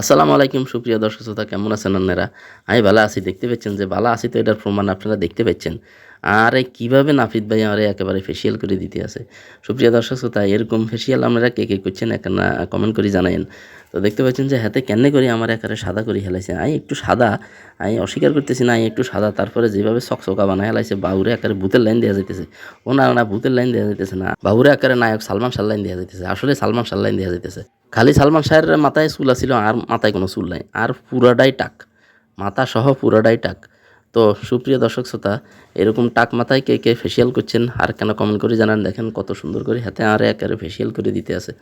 আসসালামু আলাইকুম, সুপ্রিয় দর্শক শ্রোতা, কেমন আছেন আপনারা? আমি ভালো আছি, দেখতে পাচ্ছেন যে ভালো আছি তো এটার প্রমাণ আপনারা দেখতে পাচ্ছেন। আর কীভাবে নাফিদ ভাই আমার একেবারে ফেসিয়াল করে দিতে আছে? সুপ্রিয় দর্শক শ্রোতা, এরকম ফেসিয়াল আপনারা কে কে করছেন এখানে কমেন্ট করে জানাইন তো দেখতে পাচ্ছেন যে হাতে কেন করে আমার একেবারে সাদা করে হেলাইছে। আমি একটু সাদা আমি অস্বীকার করতেছি না আমি একটু সাদা, তারপরে যেভাবে চকচকা বানায় হেলাইছে বাবুরে একেবারে ভূতের লাইন দেওয়া যাইতেছে। ও না না লাইন দেওয়া যাইতেছে না। বাবুরে একেবারে নায়ক সালমান শাহ লাইন দেওয়া যাইতেছে, আসলে সালমান শাহ লাইন দেওয়া যাইতেছে। খালি সালমান শাহের মাথায় চুল ছিল আর মাথায় কোনো চুল নাই, আর পুরাটাই টাক। মাথা সহ পুরাটাই টাক। তো সুপ্রিয় দর্শক শ্রোতা, এরকম টাক মাথায় কে কে ফেসিয়াল করছেন আর কেন কমেন্ট করে জানান। দেখেন কত সুন্দর করে হাতে আরে একেবারে ফেসিয়াল করে দিতে আছে।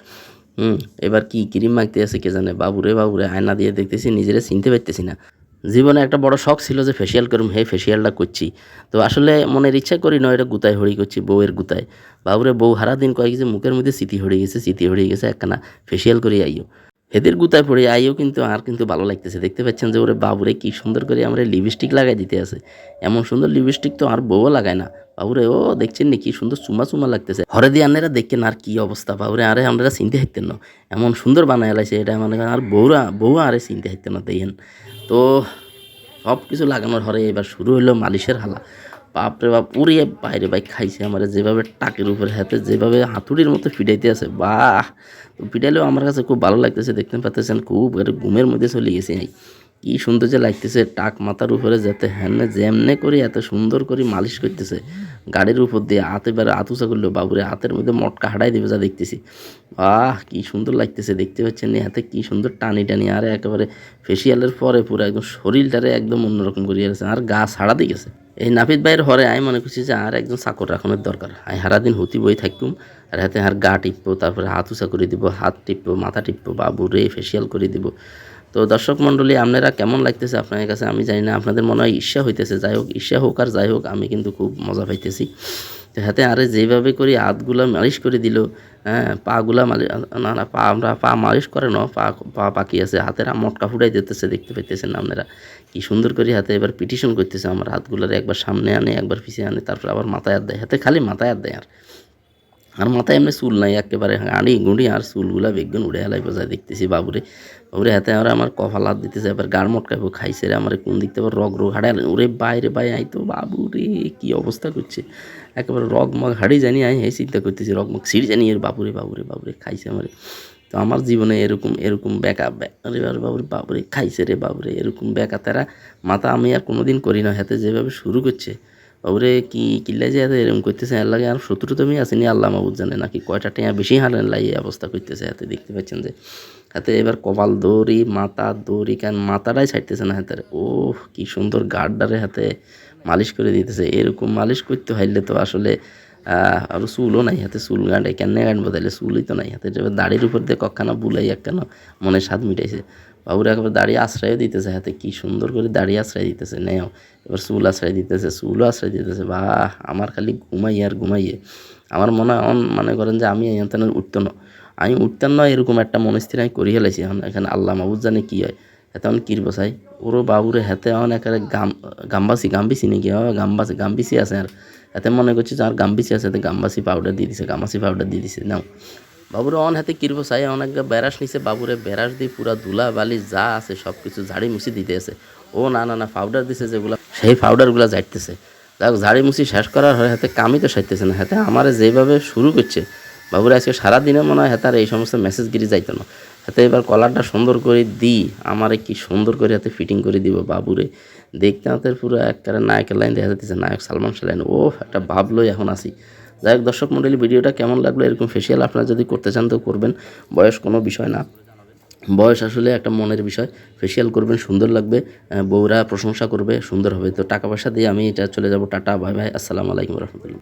হুম, এবার কি ক্রিম মাখতে আছে কে জানে? বাবুরে বাবুরে আয়না দিয়ে দেখতেছি, নিজেরা চিনতে পারতেছি না। জীবনে একটা বড় শখ ছিল যে ফেসিয়াল করুম হে ফেসিয়ালটা করছি। তো আসলে মনের ইচ্ছা করি নয় এটা গুতায় হড়ি করছি, বউয়ের গুতায়। বাবুরে বউ হারা দিন কয়েক যে মুখের মধ্যে স্মৃতি হড়ে গেছে স্মৃতি হড়ে গেছে, একখানা ফেসিয়াল করে আইও। হেদের গুতায় পড়ে আইও কিন্তু আর কিন্তু ভালো লাগতেছে। দেখতে পাচ্ছেন যে ওরে বাবুরে কি সুন্দর করে আমরা লিপস্টিক লাগাই দিতে আছে। এমন সুন্দর লিপস্টিক তো আর বউও লাগায় না। বাবুরে, ও দেখছেন নি কি সুন্দর চুমা চুমা লাগতেছে। হরে দিয়ে আনেরা দেখেন আর কি অবস্থা। বাবুরে, আরে আমরা চিনতে হাইতেন না। এমন সুন্দর বানায় লাইছে, এটা মানে আর বউরা বউ আরে চিনতে হাইতেন না, দেখেন। তো সব কিছু লাগানোর হরে এবার শুরু হলো মালিশের হালা। বাপরে বাপ উড়িয়ে বাইরে বাইক খাইছে আমার যেভাবে টাকের উপরে হাতে, যেভাবে হাতুড়ির মতো ফিটাইতে আছে, বাহ! তো ফিটাইলেও আমার কাছে খুব ভালো লাগতেছে, দেখতে পাচ্ছেন, খুব ঘুমের মধ্যে চলে গেছে। কি সুন্দর যে লাগতেছে, টাক মাথার উপরে যাতে হ্যানে যেমনে করে এত সুন্দর করে মালিশ করতেছে। গাড়ির উপর দিয়ে হাতে বেড়ে আতুসা করল, বাবুরে হাতের মধ্যে মটকা হাঁটাই দেবে যা দেখতেছি। আহ, কি সুন্দর লাগতেছে, দেখতে পাচ্ছেন হাতে কি সুন্দর টানি টানি আর একেবারে ফেসিয়ালের পরে পুরো একদম শরীরটারে একদম অন্যরকম করিয়ে গেছে আর গা ছাড়া দিয়ে গেছে। এই নাপিত ভাইয়ের হরে আমি মনে করছি যে আর একজন চাকর রাখনের দরকার। আমি সারাদিন হতি বই থাকুম আর হাতে আর গা টিপবো, তারপরে হাত করে দিব, হাত টিপবো, মাথা টিপবো বাবু রে ফেসিয়াল করে দিব। তো দর্শক মণ্ডলী, আপনারা কেমন লাগতেছে আপনাদের কাছে? আমি জানি না, আপনাদের মনে হয় ঈর্ষা হইতেছে। যাই হোক, ঈর্ষা হোক আর যাই হোক, আমি কিন্তু খুব মজা পাইতেছি। তো হাতে আরে যেভাবে করি হাতগুলো মালিশ করে দিল হ্যাঁ পাগুলা মালিশ না না, পা, আমরা পা মালিশ করে না পা পা পাকি আছে। হাতের মটকা ফুটাই দিতেছে, দেখতে পাইতেছেন আপনারা। কি সুন্দর করে হাতে এবার পিটিশন করতেছে আমার হাতগুলোর, একবার সামনে আনে, একবার পিছিয়ে আনে, তারপর আবার মাথায় হাত দেয়। হাতে খালি মাথায় হাত দেয় আর। আর মাথায় এমনি চুল নাই, একেবারে হাঁড়ি গুঁড়ি আর চুলগুলা বেগুন উড়ে হেলাই বোঝায় দেখতেছি বাবুরে। বাবুরে হাতে আর আমার কফাল হাত দিতেছে, এবার গাড় মটকাইবো, খাইছে রে আমার কোন দিক থেকে রগ রোগ হাড়ে ওরে বাইরে বাই আই তো বাবুরে, কি অবস্থা করছে? একেবারে রগ মগ হাড়ি জানি, আই হ্যাঁ চিন্তা করতেছি রগ মগ সিঁড়ি জানি, এর বাবুরে বাবুরে বাবুরে খাইছে আমারে। তো আমার জীবনে এরকম এরকম বেকা আরে বাবুরে বাবুরে, খাইছে রে বাবুরে, এরকম বেকা তারা মাথা আমি আর কোনোদিন করি না। হাতে যেভাবে শুরু করছে বাবুরে কি কিল্লাই যে এরকম করতেছে? এর লাগে আর শত্রু তুমি আসেনি আল্লাহ মাবুদ জানে নাকি কয়টা টেঁয়া বেশি হারেন লাই অবস্থা করতেছে হাতে দেখতে পাচ্ছেন যে। হাতে এবার কপাল দড়ি, মাথা দড়ি, কেন মাথাটাই ছাড়তেছে না হাতের। ও কি সুন্দর গার্ডারে হাতে মালিশ করে দিতেছে। এরকম মালিশ করতে হইলে তো আসলে আর চুলও নাই হাতে, চুল গাঁটে। কেন গাঁটবো তাহলে চুলই তো নাই হাতে। দাড়ির উপর দিয়ে কখনো বুলাই কেন মনে স্বাদ মিটাইছে। বাবুর একবার দাড়ি আশ্রয় দিতেছে, হাতে কি সুন্দর করে দাড়ি আশ্রয় দিতেছে, নেও। এবার চুল আশ্রয় দিতেছে, চুলও আশ্রয় দিতেছে বা আমার খালি ঘুমাইয়ে আর ঘুমাইয়ে। আমার মনে হয়, মনে করেন যে আমি এখানে উঠতো না। আমি উঠতাম না, এরকম একটা মনস্থির আমি করি হেলাইছি এখন এখানে আল্লাহ মাবুদ জানে কী হয়। আমি কির বসাই ওরও বাবুরে হাতে এখন একেবারে গাম গাম্বাসি গাম্বিসি নাকি? গাম্বাসি গাম্বিসি আছে আর। এতে মনে করছি যে আর গাম্বিসি আছে এতে গাম্বাসি পাউডার দিয়ে দিছে গামাসি পাউডার দিয়ে দিছে, নাও। বাবুরে অন হাতে কিরব চাই অনেক বেড়াস নিছে, বাবুরে বেড়াস দিয়ে পুরা ধুলা বালি যা আছে সব কিছু ঝাড়ি মুছি দিতে আছে। ও না না না পাউডার দিছে যেগুলো, সেই পাউডারগুলো যাইতেছে যাক, ঝাড়ি মুছি শেষ করার হয়, হাতে কামই তো সাইতেছে না, হাতে আমার যেভাবে শুরু করছে। বাবুরে আজকে সারাদিনে মনে হয় হাতে এই সমস্ত মেসেজগিরি যাইতো না। হাতে এবার কলারটা সুন্দর করে দিই আমারে কি সুন্দর করে হাতে ফিটিং করে দিব বাবুরে। দেখতে হাতের পুরো একবারে নায়কের লাইন দেখা যাচ্ছে নায়ক সালমান লাইন ও একটা ভাবলই এখন আসি যাই হোক দর্শক মন্ডলী, ভিডিওটা কেমন লাগল? এরকম ফেসিয়াল আপনারা যদি করতে চান তো করবেন, বয়স কোনো বিষয় না। বয়স আসলে একটা মনের বিষয়। ফেসিয়াল করবেন, সুন্দর লাগবে বউরা প্রশংসা করবে, সুন্দর হবে। তো টাকা পয়সা দিয়ে আমি এটা চলে যাব। টাটা, বাই বাই, আসসালামু আলাইকুম রহমতুল্লাহ।